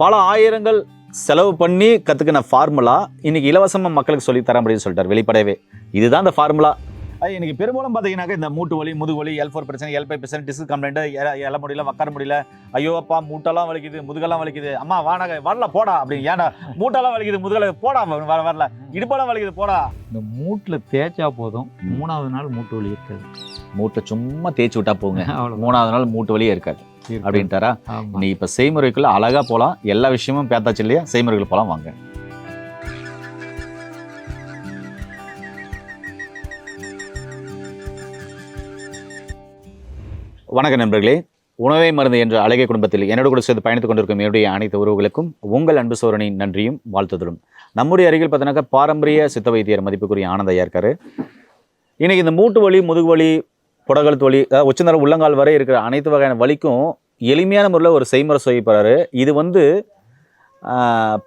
பல ஆயிரங்கள் செலவு பண்ணி கற்றுக்கின ஃபார்முலா இன்னைக்கு இலவசமாக மக்களுக்கு சொல்லி தர முடியும்னு சொல்லிட்டார் வெளிப்படையவே. இதுதான் அந்த ஃபார்முலா இன்னைக்கு பெரும்பாலும் பார்த்தீங்கன்னாக்கா இந்த மூட்டு வலி முதுகு வலி எல் ஃபோர் பிரச்சனை எல் ஃபைவ் பிரச்சனை டிஸ்க் கம்ப்ளைண்ட் எழ முடியல உட்கார முடியல. ஐயோ அப்பா மூட்டெல்லாம் வலிக்குது முதுகெல்லாம் வலிக்குது. அம்மா வாடகை வரல போடா அப்படின்னு. ஏன்டா மூட்டெல்லாம் வலிக்குது முதுகலை போடா வர வரல. இடுப்பெல்லாம் வலிக்குது போடா. இந்த மூட்டில் தேய்ச்சா போதும். மூணாவது நாள் மூட்டு வலி இருக்காது. மூட்டை சும்மா தேய்ச்சி விட்டா போங்க. அவ்வளோ மூணாவது நாள் மூட்டு வலியே இருக்காது. அப்படின்ட்டாரா? நீ இப்போ செய்முறைக்குள்ள அழகா போகலாம் எல்லா விஷயமும் பேத்தாச்சு இல்லையா? செய்முறைகள் போகலாம் வாங்க. வணக்கம் நண்பர்களே. உணவை மருந்து என்ற அழகிய குடும்பத்தில் என்னோட கூட சேர்ந்து பயணித்துக் கொண்டிருக்கும் என்னுடைய அனைத்து உறவுகளுக்கும் உங்கள் அன்பு சோரனின் நன்றியும் வாழ்த்துதலும். நம்முடைய அருகில் பார்த்தீங்கன்னாக்கா பாரம்பரிய சித்த வைத்தியர் மதிப்புக்குரிய ஆனந்த ஐயா இருக்காரு. இன்னைக்கு இந்த மூட்டு வலி முதுகு வலி புடகழுத்து வலி அதாவது உச்சநர உள்ளங்கால் வரை இருக்கிற அனைத்து வகையான வலிக்கும் எளிமையான முறையில் ஒரு செய்முறை சொல்லி இது வந்து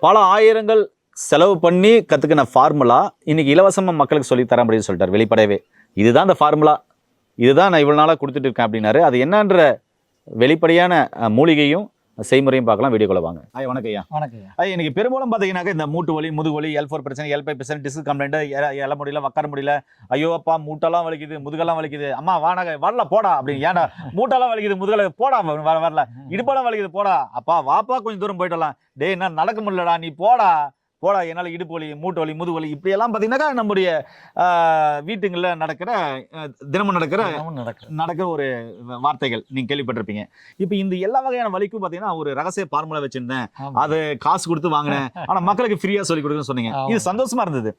பல ஆயிரங்கள் செலவு பண்ணி கற்றுக்கின ஃபார்முலா. இன்றைக்கி இலவசமாக மக்களுக்கு சொல்லி தர முடியும்னு சொல்லிட்டார் வெளிப்படையவே. இதுதான் அந்த ஃபார்முலா. இதுதான் நான் இவ்வளோ நாளாக கொடுத்துட்டு இருக்கேன் அப்படின்னாரு. அது என்னன்ற வெளிப்படையான மூலிகையும் செய்முறையும் பார்க்கலாம் வீடியோக்குள்ள வாங்க. ஐயா வணக்கம் ஐயா. வணக்கம் ஐயா. இன்னைக்கு பெரும்பாலும் பார்த்தீங்கன்னாக்கா இந்த மூட்டு வலி முதுகு வலி எல் ஃபோர் பிரச்சனை எல் ஃபைவ் பிரச்சனை டிஸ்க் கம்ப்ளைண்ட் எழ முடியல உட்கார முடியல ஐயோ அப்பா மூட்டெல்லாம் வலிக்குது முதுகெல்லாம் வலிக்குது. அம்மா வாடகை வரல போடா அப்படின்னு. ஏன்டா மூட்டெல்லாம் வலிக்குது முதுகலை போடா வர வரல. இடுப்பெல்லாம் வலிக்குது போடா. அப்பா வாப்பா கொஞ்சம் தூரம் போயிட்டு வரலாம். டேய் என்ன நடக்க முடியலடா நீ போடா. போடா என்னால் இடுப்பு வலி மூட்டு வலி முதுகு வலி இப்படியெல்லாம் பார்த்தீங்கன்னாக்கா நம்முடைய வீட்டுங்களில் நடக்கிற தினமும் நடக்கிற நடக்கிற. ஒரு வார்த்தைகள் நீங்க கேள்விப்பட்டிருப்பீங்க. இப்போ இந்த எல்லா வகையான வலிக்கும் பார்த்தீங்கன்னா ஒரு ரகசிய ஃபார்முலா வச்சிருந்தேன். அது காசு கொடுத்து வாங்கினேன். ஆனா மக்களுக்கு ஃப்ரீயா சொல்லி கொடுக்குன்னு சொன்னீங்க. இது சந்தோஷமா இருந்தது.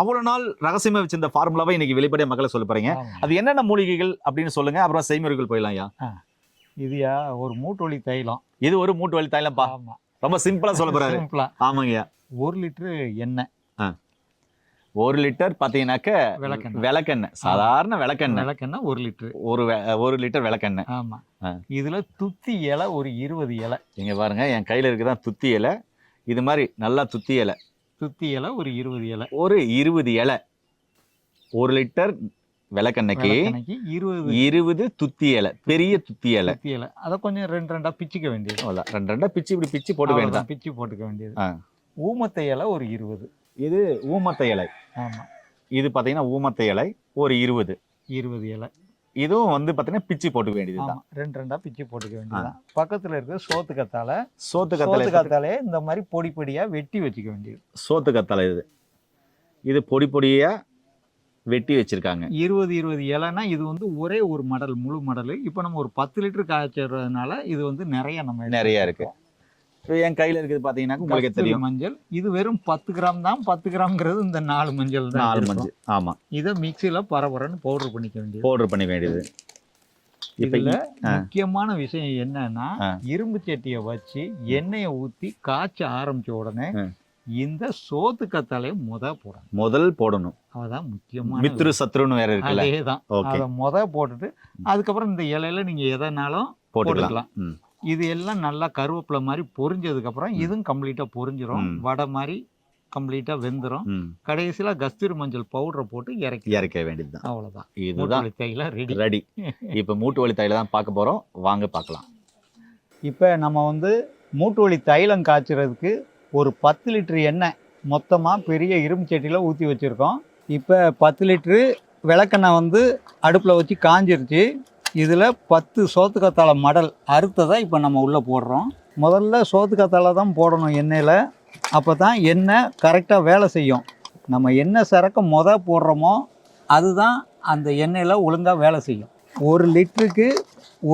அவ்வளவு நாள் ரகசியமா வச்சிருந்த ஃபார்முலாவை இன்னைக்கு வெளிப்படையா மக்களுக்கு சொல்ல போறீங்க. ஆமாங்க. அது என்னென்ன மூலிகைகள் அப்படின்னு சொல்லுங்க. அப்புறம் செய்முறைகள் போயிடலாம் ஐயா. இதுயா ஒரு மூட்டு வலி தைலம். இது ஒரு மூட்டு வலி தைலம்பா ஆமா. ரொம்ப சிம்பிளா சொல்ல போறாரு. சிம்பிளா. ஆமாங்க ஐயா ஒரு லிட்டரு எண்ணெய். ஒரு லிட்டர் பாத்தீங்கன்னாக்க விளக்கெண்ணெய். விளக்கெண்ணெய். சாதாரண விளக்கெண்ணெய். விளக்கெண்ணெய் ஒரு லிட்டரு. ஒரு ஒரு லிட்டர் விளக்கெண்ணெய். ஆமா. ஆ. இதுல துத்தி இலை ஒரு இருபது இலை. இங்க பாருங்க என் கையில இருக்குதான் துத்தி இலை. இது மாதிரி நல்லா துத்தி இலை. துத்தி இலை ஒரு இருபது இலை. ஒரு இருபது இலை. ஒரு லிட்டர் விளக்கெண்ணெய்க்கு இருபது இருபது துத்தி இலை பெரிய துத்தி இலை. துத்தி இலை. அதை கொஞ்சம் ரெண்டு ரெண்டா பிச்சுக்க வேண்டியது. ரெண்டு ரெண்டா பிச்சு இப்படி பிச்சு போட்டு அவ்வளவுதான், பிச்சு போட்டுக்க வேண்டியது. ஊமத்தை இலை ஒரு இருபது. இது ஊமத்தை இலை. ஆமா. இது பாத்தீங்கன்னா ஊமத்தை இலை ஒரு இருபது. இருபது இலை. இதுவும் வந்து பாத்தீங்கன்னா பிச்சு போட்டுக்க வேண்டியதுதான். ஆமா ரெண்டு ரெண்டா பிச்சு போட்டுக்க வேண்டியதுதான். பக்கத்துல இருக்க சோத்து கத்தால சோத்து கத்தலை கத்தாலே இந்த மாதிரி பொடி பொடியா வெட்டி வச்சுக்க வேண்டியது. சோத்து கத்தலை இது இது பொடி பொடியா வெட்டி வச்சிருக்காங்க. இருபது இருபது இலைனா இது வந்து ஒரே ஒரு மடல் முழு மடல். இப்போ நம்ம ஒரு பத்து லிட்டர் காய்ச்சறதுனால இது வந்து நிறைய நம்ம நிறைய இருக்கு. இப்போ என் கையில இருக்குது பாத்தீங்கன்னா உங்களுக்கு தெரியும். மஞ்சள். இது வெறும் பத்து கிராம் தான். பத்து கிராம்ங்கிறது இந்த நாலு மஞ்சள் தான் நாலு. மஞ்சள். ஆமா. இதை மிக்சியில பரபரன்னு பவுடர் பண்ணிக்க வேண்டியது. பவுடர் பண்ண வேண்டியது. இதுல. முக்கியமான விஷயம் என்னன்னா. இரும்பு சட்டியை வச்சு எண்ணெயை ஊத்தி காய்ச்ச ஆரம்பிச்ச உடனே. இந்த சோத்து கத்தாலே முத போடணும். முதல் போடணும். அதான் முக்கியமான மித்ரு சத்ருன்னு வேற இருக்குல்ல? அதேதான். அதை முத போட்டுட்டு அதுக்கப்புறம் இந்த இலையில நீங்க எதனாலும் போட்டுக்கலாம். இது எல்லாம் நல்லா கருவேப்பிலை மாதிரி பொரிஞ்சதுக்கு அப்புறம் ம். இதுவும் கம்ப்ளீட்டா பொரிஞ்சிரும். வடை மாதிரி கம்ப்ளீட்டா வெந்துரும். ம். கடைசியில கஸ்தூரி மஞ்சள் பவுடரை போட்டு இறக்கி. இறக்க வேண்டியதுதான். அவ்வளவுதான். இதுதான் தைல ரெடி ரெடி இப்ப மூட்டு வலி தைல தான் பார்க்க போறோம். வாங்க பார்க்கலாம். இப்போ நம்ம வந்து மூட்டு வலி தைலம் காய்ச்சறதுக்கு ஒரு பத்து லிட்ரு எண்ணெய் மொத்தமாக பெரிய இரும்பு சட்டியில் ஊற்றி வச்சுருக்கோம். இப்போ பத்து லிட்ரு விளக்கெண்ணெய் வந்து அடுப்பில் வச்சு காஞ்சிருச்சு. இதில் பத்து சோத்துக்கத்தாழை மடல் அறுத்ததை இப்போ நம்ம உள்ளே போடுறோம். முதல்ல சோத்துக்கத்தாழை தான் போடணும் எண்ணெயில். அப்போ தான் எண்ணெய் கரெக்டாக வேலை செய்யும். நம்ம என்ன சரக்கு முத போடுறோமோ அதுதான் அந்த எண்ணெயில் ஒழுங்காக வேலை செய்யும். ஒரு லிட்டருக்கு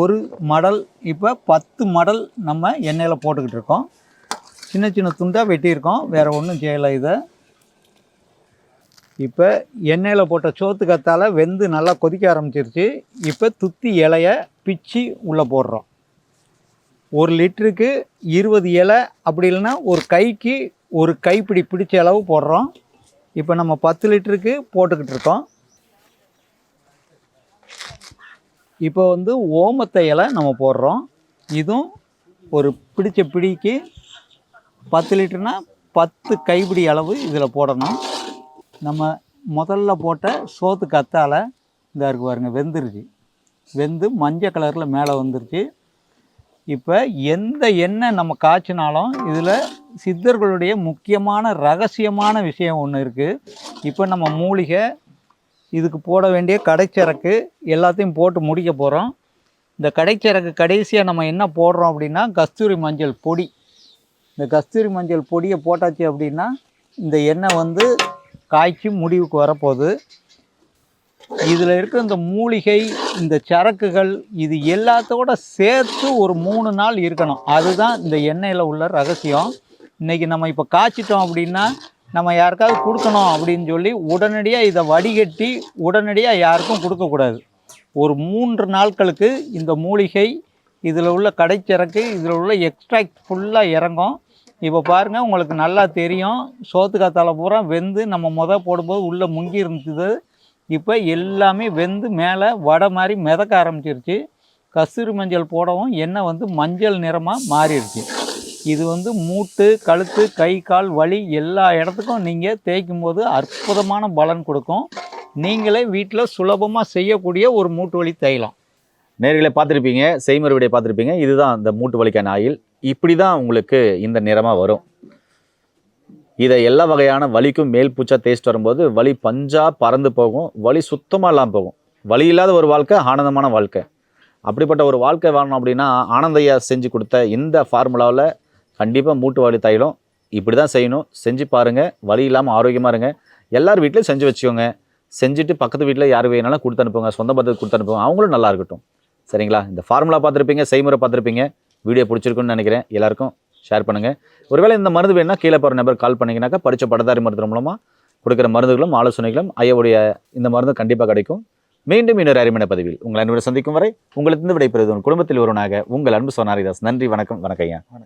ஒரு மடல் இப்போ பத்து மடல் நம்ம எண்ணெயில் போட்டுக்கிட்டு இருக்கோம். சின்ன சின்ன துண்டாக வெட்டியிருக்கோம். வேறு ஒன்றும் செய்யலை இதை. இப்போ எண்ணெயில் போட்ட சோத்து கத்தால் வெந்து நல்லா கொதிக்க ஆரம்பிச்சிருச்சு. இப்போ துத்தி இலைய பிச்சு உள்ளே போடுறோம். ஒரு லிட்டருக்கு இருபது இலை அப்படி இல்லைன்னா ஒரு கைக்கு ஒரு கைப்பிடி பிடிச்ச அளவு போடுறோம். இப்போ நம்ம பத்து லிட்டருக்கு போட்டுக்கிட்டு இருக்கோம். இப்போ வந்து ஓமத்தை இலை நம்ம போடுறோம். இதுவும் ஒரு பிடிச்ச பிடிக்கு பத்து லிட்டர்னா பத்து கைப்பிடி அளவு இதில் போடணும். நம்ம முதல்ல போட்ட சோத்து கத்தால இந்த இருக்கு பாருங்க வெந்துருச்சு. வெந்து மஞ்சள் கலரில் மேலே வந்துருச்சு. இப்போ எந்த எண்ணெய் நம்ம காய்ச்சினாலும் இதில் சித்தர்களுடைய முக்கியமான ரகசியமான விஷயம் ஒன்று இருக்குது இப்போ நம்ம மூலிகை இதுக்கு போட வேண்டிய கடைச்சரக்கு எல்லாத்தையும் போட்டு முடிக்க போகிறோம் இந்த கடைச்சரக்கு கடைசியாக நம்ம என்ன போடுறோம் அப்படின்னா கஸ்தூரி மஞ்சள் பொடி. இந்த கஸ்தூரி மஞ்சள் பொடியை போட்டாச்சு அப்படின்னா இந்த எண்ணெய் வந்து காய்ச்சி முடிவுக்கு வரப்போகுது. இதில் இருக்கிற இந்த மூலிகை இந்த சரக்குகள் இது எல்லாத்தோட சேர்த்து ஒரு மூணு நாள் இருக்கணும். அதுதான் இந்த எண்ணெயில் உள்ள ரகசியம். இன்றைக்கி நம்ம இப்போ காய்ச்சிட்டோம் அப்படின்னா நம்ம யாருக்காவது கொடுக்கணும் அப்படின்னு சொல்லி உடனடியாக இதை வடிகட்டி உடனடியாக யாருக்கும் கொடுக்கக்கூடாது. ஒரு மூன்று நாட்களுக்கு இந்த மூலிகை இதில் உள்ள கடைச்சரக்கு இதில் உள்ள எக்ஸ்ட்ராக்ட் ஃபுல்லாக இறங்கும். இப்போ பாருங்கள் உங்களுக்கு நல்லா தெரியும். சோத்துக்காத்தால பூரா வெந்து நம்ம முத போடும்போது உள்ளே முங்கி இருந்தது. இப்போ எல்லாமே வெந்து மேலே வடை மாதிரி மிதக்க ஆரம்பிச்சிருச்சு. கஸ்தூரி மஞ்சள் போடவும் எண்ணெய் வந்து மஞ்சள் நிறமாக மாறிடுச்சு. இது வந்து மூட்டு கழுத்து கை கால் வலி எல்லா இடத்துக்கும் நீங்கள் தேய்க்கும் போது அற்புதமான பலன் கொடுக்கும். நீங்களே வீட்டில் சுலபமாக செய்யக்கூடிய ஒரு மூட்டு வலி தைலம். நேர்களை பார்த்துருப்பீங்க செய்முறை பார்த்துருப்பீங்க. இதுதான் இந்த மூட்டு வலிக்கான ஆயில். இப்படி தான் உங்களுக்கு இந்த நிறமாக வரும். இதை எல்லா வகையான வலிக்கும் மேல் பூச்சா தேய்ச்சிட்டு வரும்போது வலி பஞ்சாக பறந்து போகும். வலி சுத்தமாக இல்லாமல் போகும். வலி இல்லாத ஒரு வாழ்க்கை ஆனந்தமான வாழ்க்கை. அப்படிப்பட்ட ஒரு வாழ்க்கை வாழணும் அப்படின்னா ஆனந்தையா செஞ்சு கொடுத்த இந்த ஃபார்முலாவில் கண்டிப்பாக மூட்டு வலி தைலம் இப்படி தான் செய்யணும். செஞ்சு பாருங்கள் வலி இல்லாமல் ஆரோக்கியமாக இருங்க. எல்லார் வீட்லேயும் செஞ்சு வச்சுக்கோங்க. செஞ்சுட்டு பக்கத்து வீட்டில் யார் வேணாலும் கொடுத்து அனுப்புங்க. சொந்த பந்தத்துக்கு கொடுத்து அனுப்புங்க. அவங்களும் நல்லா இருக்கட்டும். சரிங்களா? இந்த ஃபார்முலா பார்த்துருப்பீங்க செய்முறை பார்த்துருப்பீங்க. வீடியோ பிடிச்சிருக்குன்னு நினைக்கிறேன். எல்லாருக்கும் ஷேர் பண்ணுங்கள் ஒருவேளை இந்த மருந்து வேணும்னா கீழே போகிற நபர் கால் பண்ணிங்கனாக்கா படித்த படதாரி மருத்துவ மூலமாக கொடுக்குற மருந்துகளும் ஆலோசனைகளும் ஐயாவுடைய இந்த மருந்து கண்டிப்பாக கிடைக்கும். மீண்டும் இன்னொரு அருமையான பதிவில் உங்கள் அன்பு சந்திக்கும் வரை உங்களுக்கு விடைபெறுவது உங்கள் குடும்பத்தில் ஒருவனாக உங்கள் அன்பு சோனாரிதாஸ். நன்றி வணக்கம் வணக்கம் ஐயா.